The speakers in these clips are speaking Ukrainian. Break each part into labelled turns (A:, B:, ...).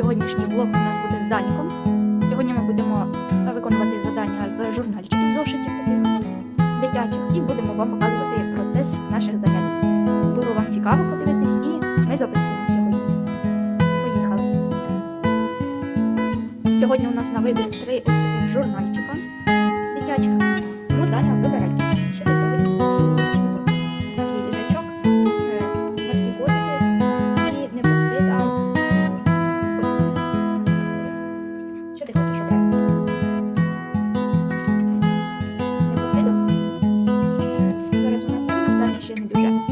A: Сьогоднішній влог у нас буде з Даніком. Сьогодні ми будемо виконувати завдання з журнальчиків, зошитів таких дитячих, і будемо вам показувати процес наших занять. Було вам цікаво подивитись, і ми записуємо сьогодні. Поїхали! Сьогодні у нас на вибір три ось таких журнальчика дитячих. Даня буде. 真的就是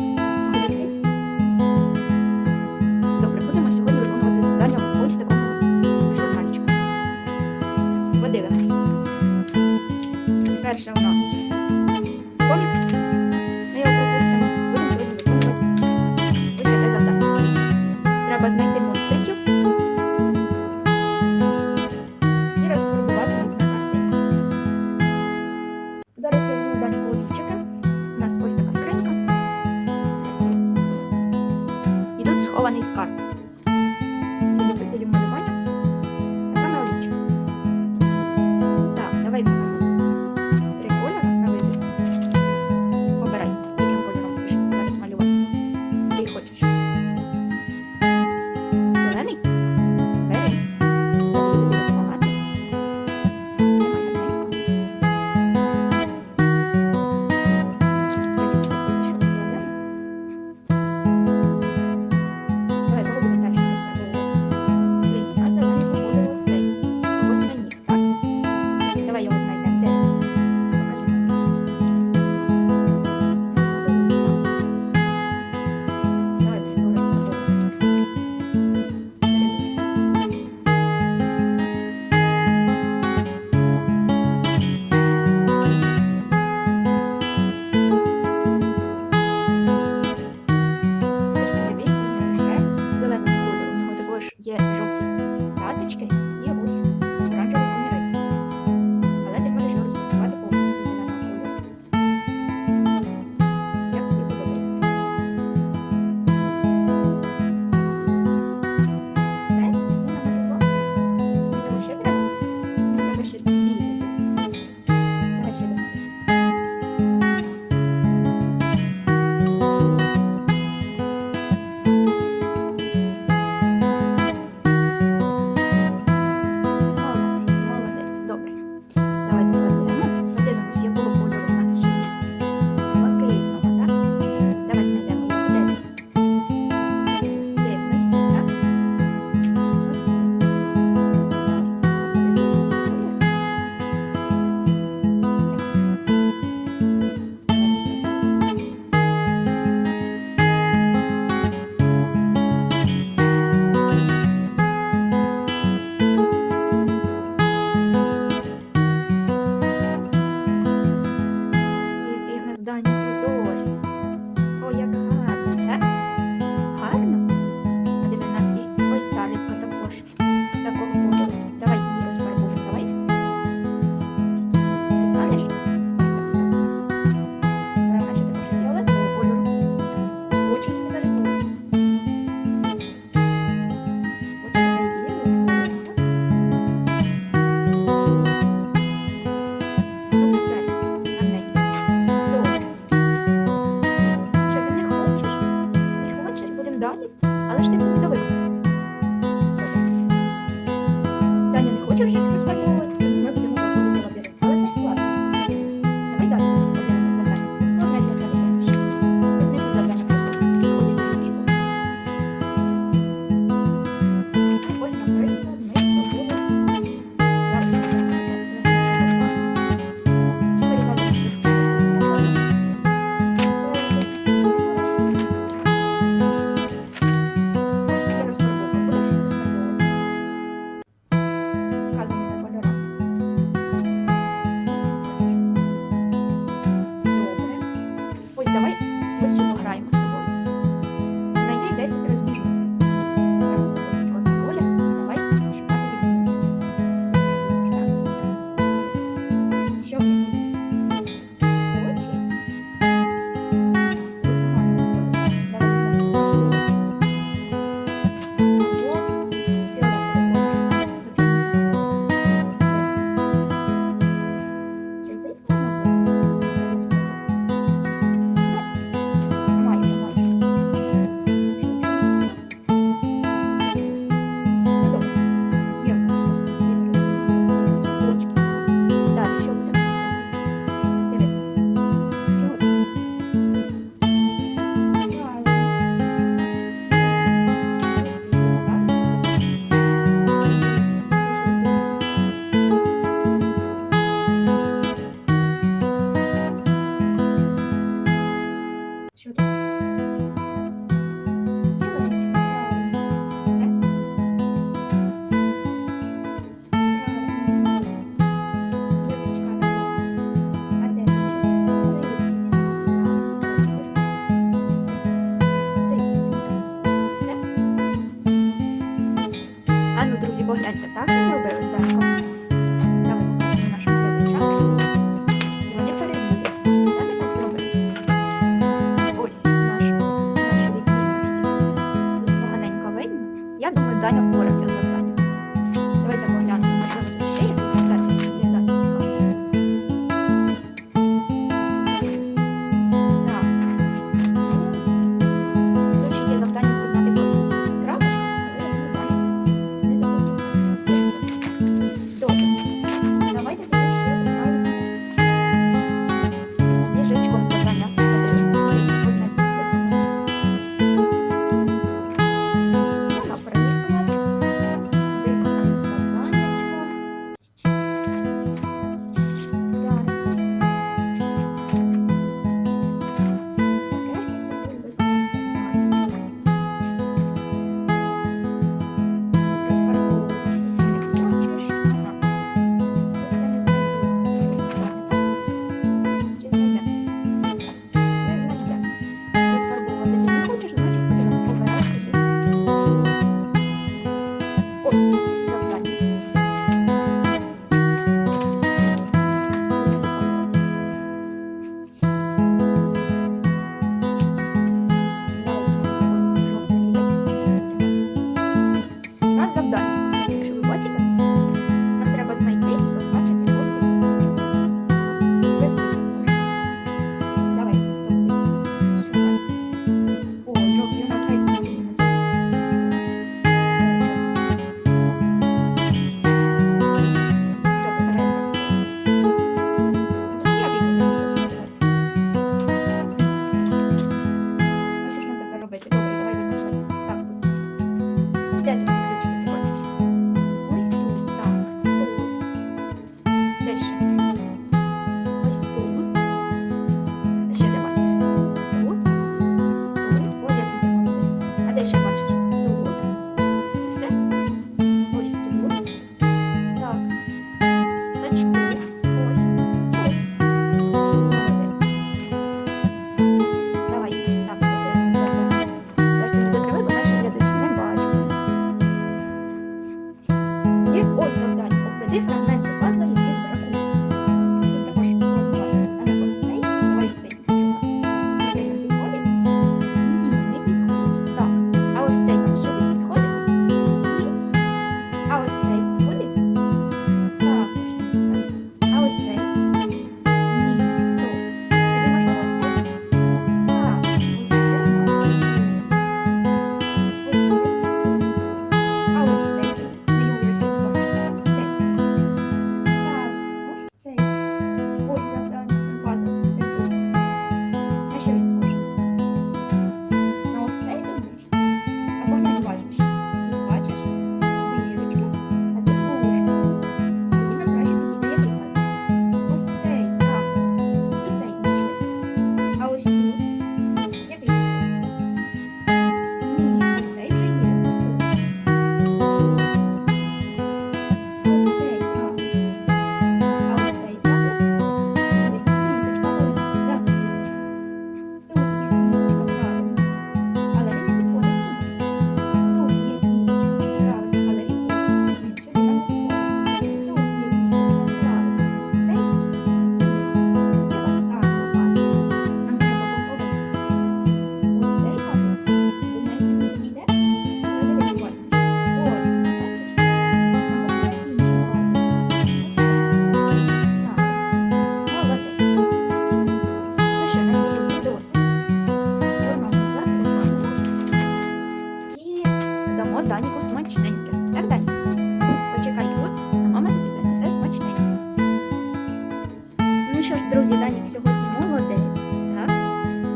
A: що ж, друзі, Данік сьогодні молодець, так?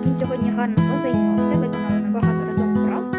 A: Він сьогодні гарно позаймався, виконали ми багато разом вправ.